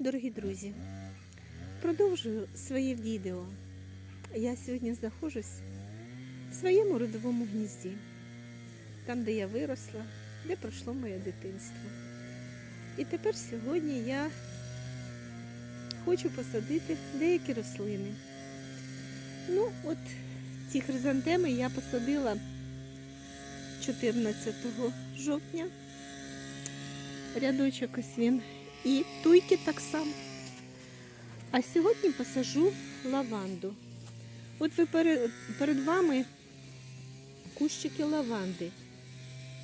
Дорогі друзі, продовжую своє відео. Я сьогодні знаходжусь в своєму родовому гнізді, там, де я виросла, де пройшло моє дитинство. І тепер сьогодні я хочу посадити деякі рослини. Ну, от ці хризантеми я посадила 14 жовтня. Рядочок ось він. І туйки так само. А сьогодні посажу лаванду. От ви перед, перед вами кущики лаванди.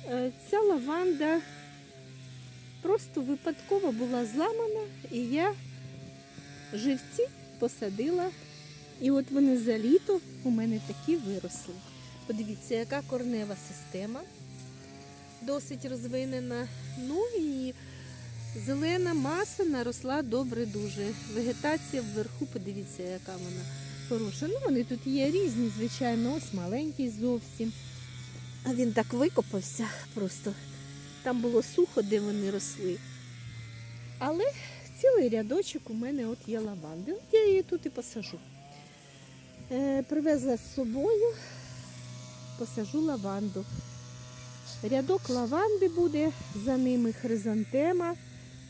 Е, Ця лаванда просто випадково була зламана, і я живці посадила. І от вони за літо у мене такі виросли. Подивіться, яка корнева система. Досить розвинена. Ну і Зелена маса наросла добре дуже. Вегетація вверху, подивіться, яка вона хороша. Ну, вони тут є різні, звичайно, ось маленький зовсім. А він так викопався просто. Там було сухо, де вони росли. Але цілий рядочок у мене от є лаванди. От я її тут і посажу. Е, привезла з собою, посажу лаванду. Рядок лаванди буде, за ними хризантема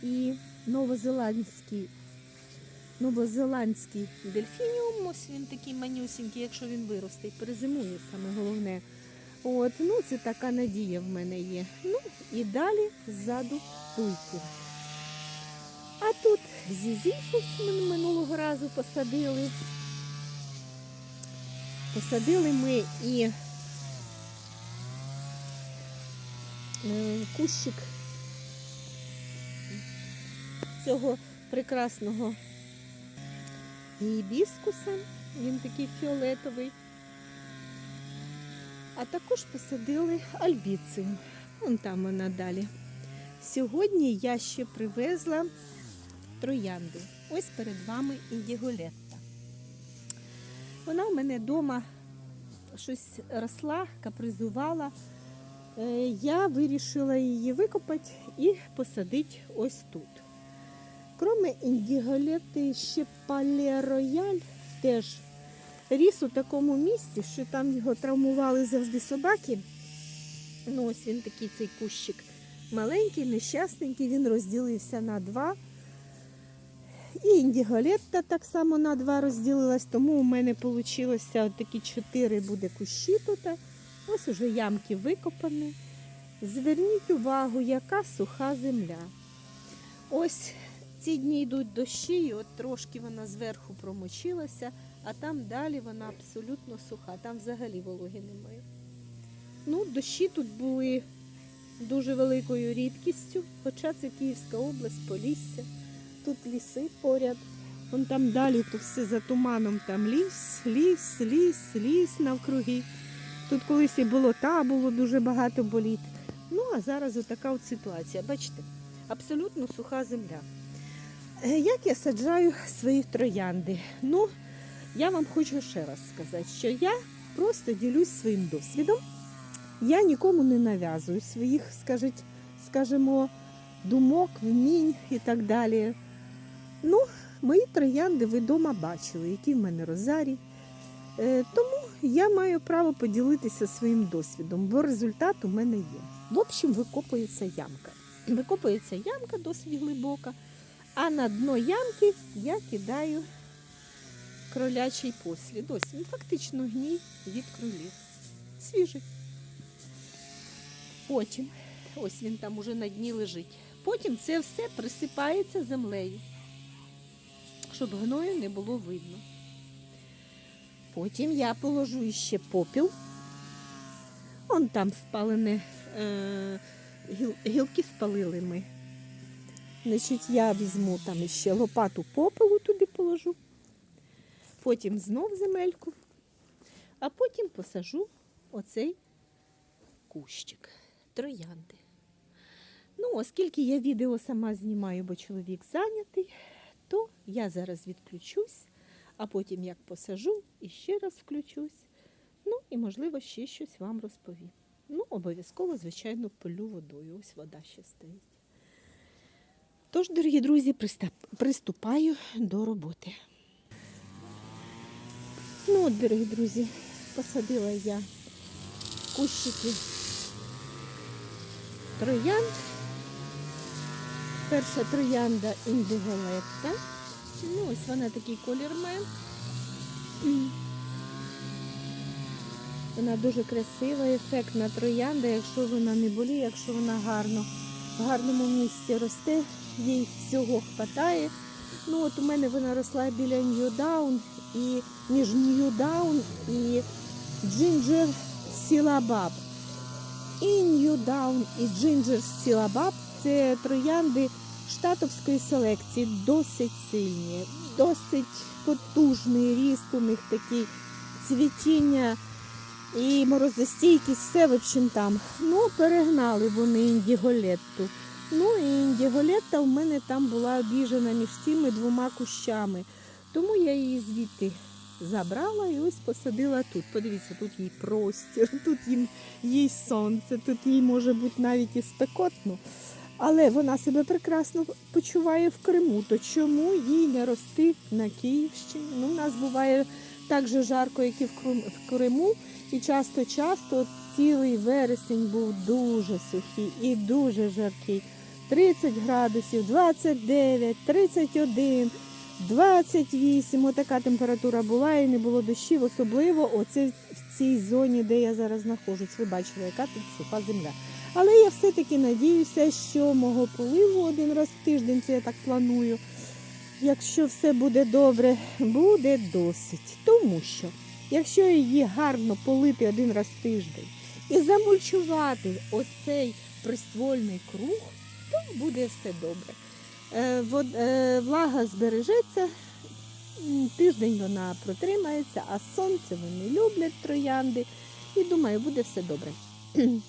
і новозеландський, новозеландський дельфініум. Ось він такий манюсінький, якщо він виросте, перезимує саме головне. От, ну це така надія в мене є. Ну і далі ззаду туйки. А тут зізіфус ми минулого разу посадили. Посадили ми і е, кущик цього прекрасного гібіскуса. Він такий фіолетовий. А також посадили альбіцію. Вон там вона далі. Сьогодні я ще привезла троянди. Ось перед вами індіголетта. Вона в мене вдома щось росла, капризувала. Е, Я вирішила її викопати і посадити ось тут. Кроме індіголети, ще пале рояль теж ріс у такому місці, що там його травмували завжди собаки. Ну, ось він такий цей кущик маленький, нещасненький, він розділився на два. І індіголетта так само на два розділилась, тому у мене вийшло такі чотири буде кущі тут. Ось уже ямки викопані. Зверніть увагу, яка суха земля. Ось ці дні йдуть дощі, і от трошки вона зверху промочилася, а там далі вона абсолютно суха, там взагалі вологи немає. Ну, дощі тут були дуже великою рідкістю, хоча це Київська область, Полісся, тут ліси поряд. Вон там далі то все за туманом, там ліс, ліс, ліс, ліс навкруги. Тут колись і болота було дуже багато боліт. Ну, а зараз отака от ситуація. Бачите, абсолютно суха земля. Е, Як я саджаю свої троянди? Ну, я вам хочу ще раз сказати, що я просто ділюсь своїм досвідом. Я нікому не нав'язую своїх, скажіть, скажімо, думок, вмінь і так далі. Ну, мої троянди ви вдома бачили, які в мене розарі. Е, Тому я маю право поділитися своїм досвідом, бо результат у мене є. В общем, викопується ямка. Викопується ямка досить глибока, а на дно ямки я кидаю кролячий послід. Ось він фактично гній від кролів. Свіжий. Потім, ось він там уже на дні лежить. Потім це все присипається землею, щоб гною не було видно. Потім я положу ще попіл. Он там спалене, е, гіл, гілки спалили ми. Значить, я візьму там ще лопату попелу туди положу. Потім знов земельку, а потім посажу оцей кущик троянди. Ну, оскільки я відео сама знімаю, бо чоловік зайнятий, то я зараз відключусь, а потім як посажу і ще раз включусь. Ну і, можливо, ще щось вам розповім. Ну, обов'язково, звичайно, полю водою. Ось вода ще стоїть. Тож, дорогі друзі, приступаю до роботи. Ну от, дорогі друзі, посадила я кущики троянд. Перша троянда індиголетта. Ну, ось вона такий колір має. Вона дуже красива, ефектна троянда, якщо вона не боліє, якщо вона гарно, в гарному місці росте, їй всього хватає. Ну от у мене вона росла біля Ньюдаун і між Ньюдаун і Джинджер Сілабаб. І Ньюдаун і Джинджер Сілабаб це троянди штатовської селекції, досить сильні, досить потужний ріст у них такий цвітіння і морозостійкість, все в общем там. Ну, перегнали вони індіголетту. Ну і індіголетта в мене там була обіжена між цими двома кущами. Тому я її звідти забрала і ось посадила тут. Подивіться, тут їй простір, тут їм їй сонце, тут їй може бути навіть і спекотно. Але вона себе прекрасно почуває в Криму. То чому їй не рости на Київщині? Ну, у нас буває так же жарко, як і в Крим- в Криму. І часто-часто цілий вересень був дуже сухий і дуже жаркий. 30 градусів, 29, 31, 28. Отака температура була і не було дощів, особливо оце в цій зоні, де я зараз знаходжусь. Ви бачили, яка тут суха земля. Але я все-таки надіюся, що мого поливу один раз в тиждень, це я так планую. Якщо все буде добре, буде досить. Тому що, якщо її гарно полити один раз в тиждень і замульчувати оцей приствольний круг, то буде все добре. Е, е, влага збережеться, тиждень вона протримається, а сонце вони люблять троянди. І думаю, буде все добре.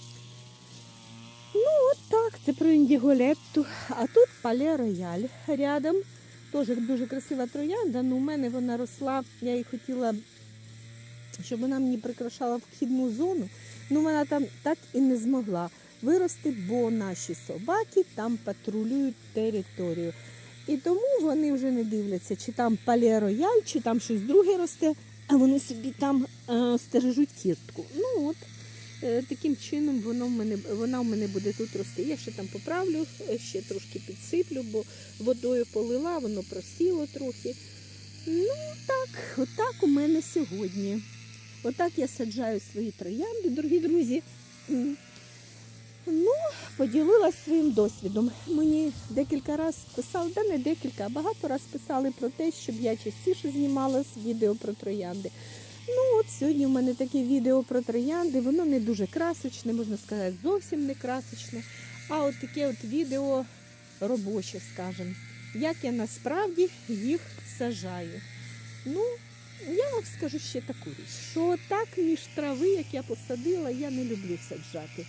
Ну, от так, це про індіголетту. А тут пале рояль рядом. Теж дуже красива троянда, але у мене вона росла, я її хотіла, щоб вона мені прикрашала вхідну зону. Ну вона там так і не змогла вирости, бо наші собаки там патрулюють територію. І тому вони вже не дивляться, чи там пале рояль, чи там щось друге росте, а вони собі там е, стережуть кіртку. Ну от Е, Таким чином воно в мене, вона в мене буде тут рости. Я ще там поправлю, ще трошки підсиплю, бо водою полила, воно просіло трохи. Ну, так, отак у мене сьогодні. Отак я саджаю свої троянди, дорогі друзі. Ну, поділилася своїм досвідом. Мені декілька разів писали, да не декілька, а багато разів писали про те, щоб я частіше знімала відео про троянди. Ну, от сьогодні в мене таке відео про троянди, воно не дуже красочне, можна сказати, зовсім не красочне. А от таке от відео робоче, скажімо, як я насправді їх сажаю. Ну, скажу ще таку річ, що так між трави, як я посадила, я не люблю саджати.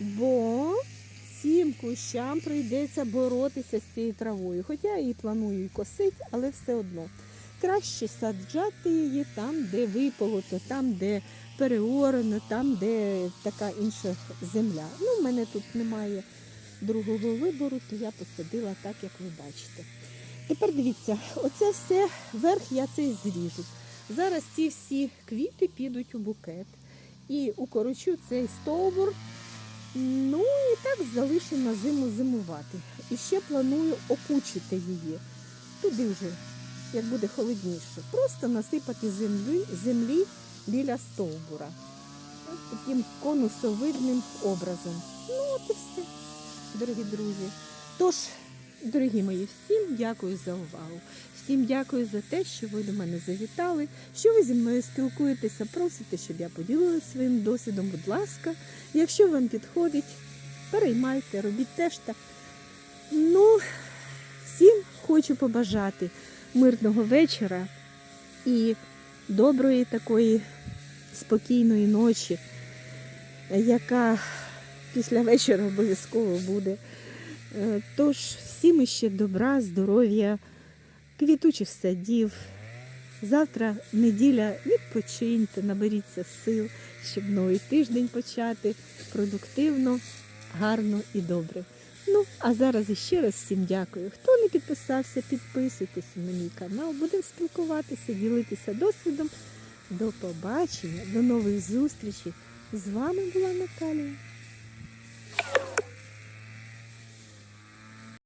Бо цим кущам прийдеться боротися з цією травою. Хоча я її планую і косити, але все одно. Краще саджати її там, де виполото, там, де переорано, там, де така інша земля. Ну, в мене тут немає другого вибору, то я посадила так, як ви бачите. Тепер дивіться, оце все верх я цей зріжу. Зараз ці всі квіти підуть у букет. І укорочу цей стовбур. Ну і так залишу на зиму зимувати. І ще планую окучити її. Туди вже як буде холодніше, просто насипати землі, землі біля стовбура. Ось таким конусовидним образом. Ну, от і все, дорогі друзі. Тож, дорогі мої, всім дякую за увагу. Всім дякую за те, що ви до мене завітали, що ви зі мною спілкуєтеся, просите, щоб я поділилася своїм досвідом. Будь ласка, якщо вам підходить, переймайте, робіть теж так. Ну, всім хочу побажати мирного вечора і доброї такої спокійної ночі, яка після вечора обов'язково буде. Е, Тож всім ще добра, здоров'я, квітучих садів. Завтра неділя, відпочиньте, наберіться сил, щоб новий тиждень почати продуктивно, гарно і добре. Ну, а зараз іще раз всім дякую. Хто не підписався, підписуйтесь на мій канал. Будемо спілкуватися, ділитися досвідом. До побачення, до нових зустрічей. З вами була Наталія.